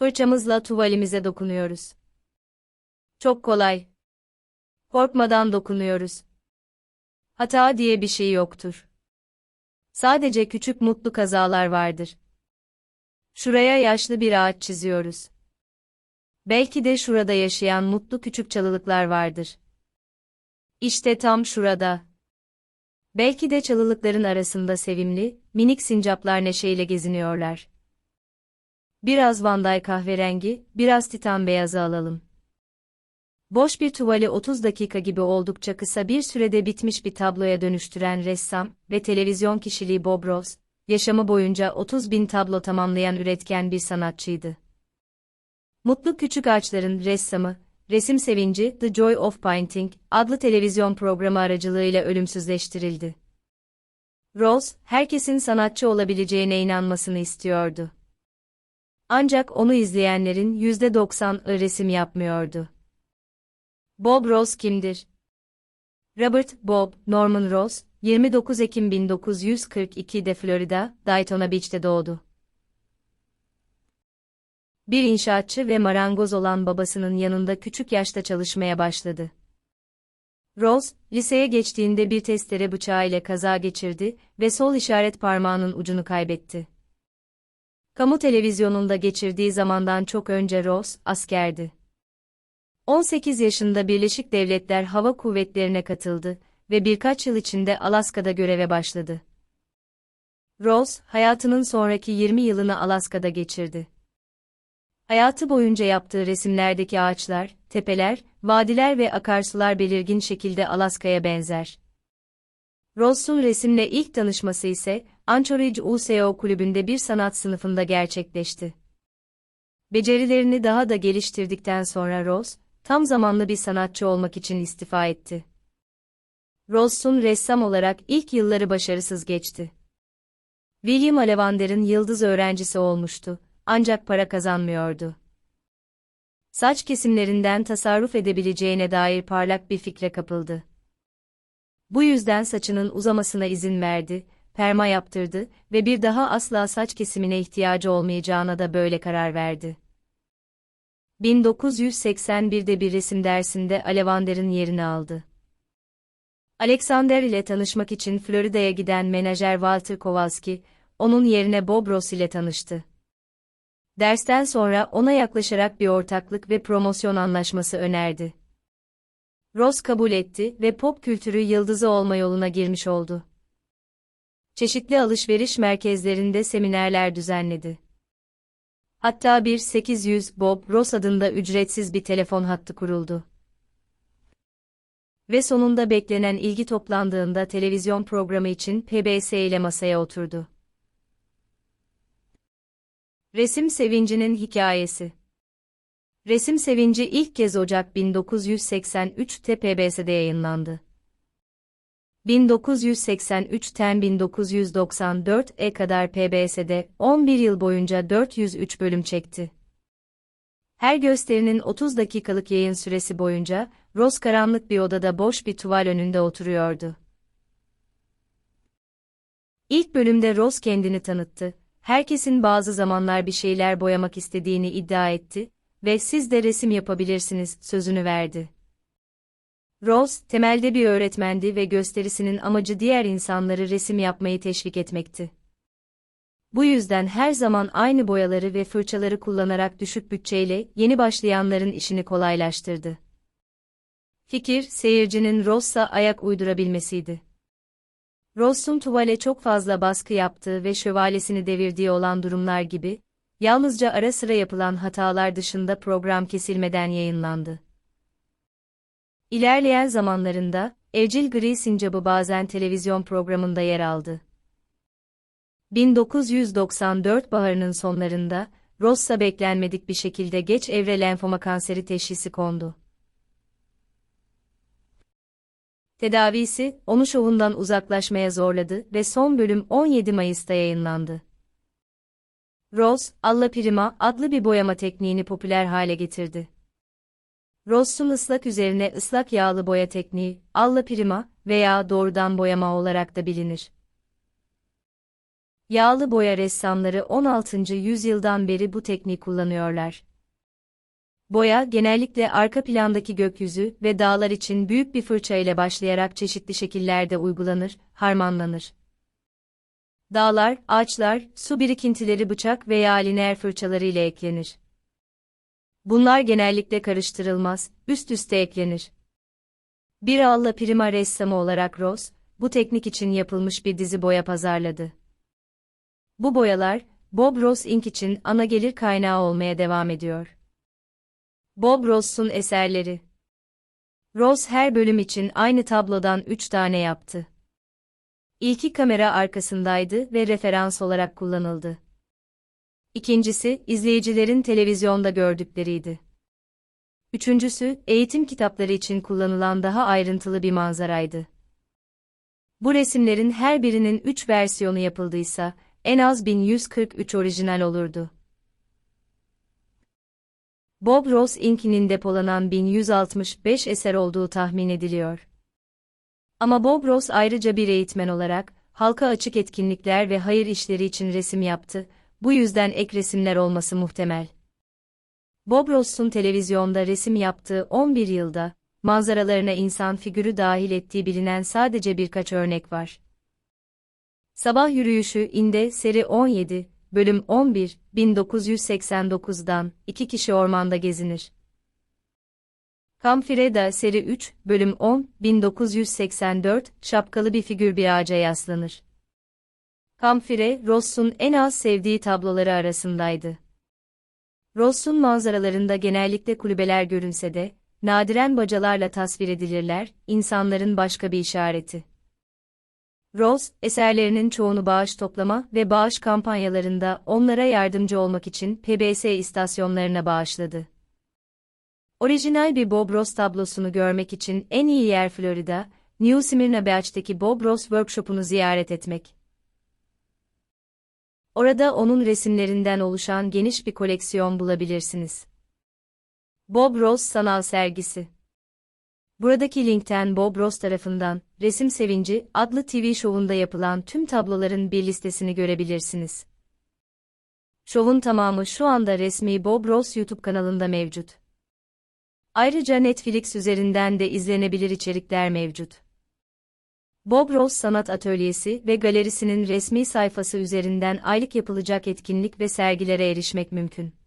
Fırçamızla tuvalimize dokunuyoruz. Çok kolay. Korkmadan dokunuyoruz. Hata diye bir şey yoktur. Sadece küçük mutlu kazalar vardır. Şuraya yaşlı bir ağaç çiziyoruz. Belki de şurada yaşayan mutlu küçük çalılıklar vardır. İşte tam şurada. Belki de çalılıkların arasında sevimli, minik sincaplar neşeyle geziniyorlar. Biraz vanday kahverengi, biraz titan beyazı alalım. Boş bir tuvali 30 dakika gibi oldukça kısa bir sürede bitmiş bir tabloya dönüştüren ressam ve televizyon kişiliği Bob Ross, yaşamı boyunca 30 bin tablo tamamlayan üretken bir sanatçıydı. Mutlu Küçük Ağaçların ressamı, Resim Sevinci, The Joy of Painting adlı televizyon programı aracılığıyla ölümsüzleştirildi. Rose, herkesin sanatçı olabileceğine inanmasını istiyordu. Ancak onu izleyenlerin %90'ı resim yapmıyordu. Bob Ross kimdir? Robert Bob Norman Ross, 29 Ekim 1942'de Florida, Daytona Beach'te doğdu. Bir inşaatçı ve marangoz olan babasının yanında küçük yaşta çalışmaya başladı. Ross, liseye geçtiğinde bir testere bıçağı ile kaza geçirdi ve sol işaret parmağının ucunu kaybetti. Kamu televizyonunda geçirdiği zamandan çok önce Ross, askerdi. 18 yaşında Birleşik Devletler Hava Kuvvetlerine katıldı ve birkaç yıl içinde Alaska'da göreve başladı. Ross, hayatının sonraki 20 yılını Alaska'da geçirdi. Hayatı boyunca yaptığı resimlerdeki ağaçlar, tepeler, vadiler ve akarsular belirgin şekilde Alaska'ya benzer. Ross'un resimle ilk tanışması ise Anchorage USO kulübünde bir sanat sınıfında gerçekleşti. Becerilerini daha da geliştirdikten sonra Ross, tam zamanlı bir sanatçı olmak için istifa etti. Ross'un ressam olarak ilk yılları başarısız geçti. William Alevander'ın yıldız öğrencisi olmuştu, ancak para kazanmıyordu. Saç kesimlerinden tasarruf edebileceğine dair parlak bir fikre kapıldı. Bu yüzden saçının uzamasına izin verdi, perma yaptırdı ve bir daha asla saç kesimine ihtiyacı olmayacağına da böyle karar verdi. 1981'de bir resim dersinde Alevander'in yerini aldı. Alexander ile tanışmak için Florida'ya giden menajer Walter Kowalski, onun yerine Bob Ross ile tanıştı. Dersten sonra ona yaklaşarak bir ortaklık ve promosyon anlaşması önerdi. Ross kabul etti ve pop kültürü yıldızı olma yoluna girmiş oldu. Çeşitli alışveriş merkezlerinde seminerler düzenledi. Hatta bir 800 Bob Ross adında ücretsiz bir telefon hattı kuruldu. Ve sonunda beklenen ilgi toplandığında televizyon programı için PBS ile masaya oturdu. Resim Sevinci'nin hikayesi Resim Sevinci ilk kez Ocak 1983'te PBS'de yayınlandı. 1983'ten 1994'e kadar PBS'de 11 yıl boyunca 403 bölüm çekti. Her gösterinin 30 dakikalık yayın süresi boyunca, Ross karanlık bir odada boş bir tuval önünde oturuyordu. İlk bölümde Ross kendini tanıttı, herkesin bazı zamanlar bir şeyler boyamak istediğini iddia etti ve siz de resim yapabilirsiniz sözünü verdi. Rose, temelde bir öğretmendi ve gösterisinin amacı diğer insanları resim yapmayı teşvik etmekti. Bu yüzden her zaman aynı boyaları ve fırçaları kullanarak düşük bütçeyle yeni başlayanların işini kolaylaştırdı. Fikir, seyircinin Ross'a ayak uydurabilmesiydi. Ross'un tuvale çok fazla baskı yaptığı ve şövalesini devirdiği olan durumlar gibi, yalnızca ara sıra yapılan hatalar dışında program kesilmeden yayınlandı. İlerleyen zamanlarında, Evcil Gri Sincap'ı bazen televizyon programında yer aldı. 1994 baharının sonlarında, Ross'a beklenmedik bir şekilde geç evre lenfoma kanseri teşhisi kondu. Tedavisi, onu şovundan uzaklaşmaya zorladı ve son bölüm 17 Mayıs'ta yayınlandı. Ross, Alla Prima adlı bir boyama tekniğini popüler hale getirdi. Ross'un ıslak üzerine ıslak yağlı boya tekniği, Alla Prima veya doğrudan boyama olarak da bilinir. Yağlı boya ressamları 16. yüzyıldan beri bu tekniği kullanıyorlar. Boya genellikle arka plandaki gökyüzü ve dağlar için büyük bir fırça ile başlayarak çeşitli şekillerde uygulanır, harmanlanır. Dağlar, ağaçlar, su birikintileri bıçak veya lineer fırçaları ile eklenir. Bunlar genellikle karıştırılmaz, üst üste eklenir. Bir Alla Prima ressamı olarak Ross, bu teknik için yapılmış bir dizi boya pazarladı. Bu boyalar, Bob Ross Inc. için ana gelir kaynağı olmaya devam ediyor. Bob Ross'un eserleri Ross her bölüm için aynı tablodan 3 tane yaptı. İlki kamera arkasındaydı ve referans olarak kullanıldı. İkincisi, izleyicilerin televizyonda gördükleriydi. Üçüncüsü, eğitim kitapları için kullanılan daha ayrıntılı bir manzaraydı. Bu resimlerin her birinin 3 versiyonu yapıldıysa, en az 1143 orijinal olurdu. Bob Ross Inc.'nin depolanan 1165 eser olduğu tahmin ediliyor. Ama Bob Ross ayrıca bir eğitmen olarak, halka açık etkinlikler ve hayır işleri için resim yaptı, bu yüzden ek resimler olması muhtemel. Bob Ross'un televizyonda resim yaptığı 11 yılda, manzaralarına insan figürü dahil ettiği bilinen sadece birkaç örnek var. Sabah Yürüyüşü inde seri 17, bölüm 11, 1989'dan, iki kişi ormanda gezinir. Kamfireda seri 3, bölüm 10, 1984, şapkalı bir figür bir ağaca yaslanır. Kamfire, Ross'un en az sevdiği tabloları arasındaydı. Ross'un manzaralarında genellikle kulübeler görünse de, nadiren bacalarla tasvir edilirler, insanların başka bir işareti. Ross, eserlerinin çoğunu bağış toplama ve bağış kampanyalarında onlara yardımcı olmak için PBS istasyonlarına bağışladı. Orijinal bir Bob Ross tablosunu görmek için en iyi yer Florida, New Smyrna Beach'teki Bob Ross Workshop'unu ziyaret etmek. Orada onun resimlerinden oluşan geniş bir koleksiyon bulabilirsiniz. Bob Ross Sanal Sergisi Buradaki linkten Bob Ross tarafından, Resim Sevinci adlı TV şovunda yapılan tüm tabloların bir listesini görebilirsiniz. Şovun tamamı şu anda resmi Bob Ross YouTube kanalında mevcut. Ayrıca Netflix üzerinden de izlenebilir içerikler mevcut. Bob Ross Sanat Atölyesi ve Galerisi'nin resmi sayfası üzerinden aylık yapılacak etkinlik ve sergilere erişmek mümkün.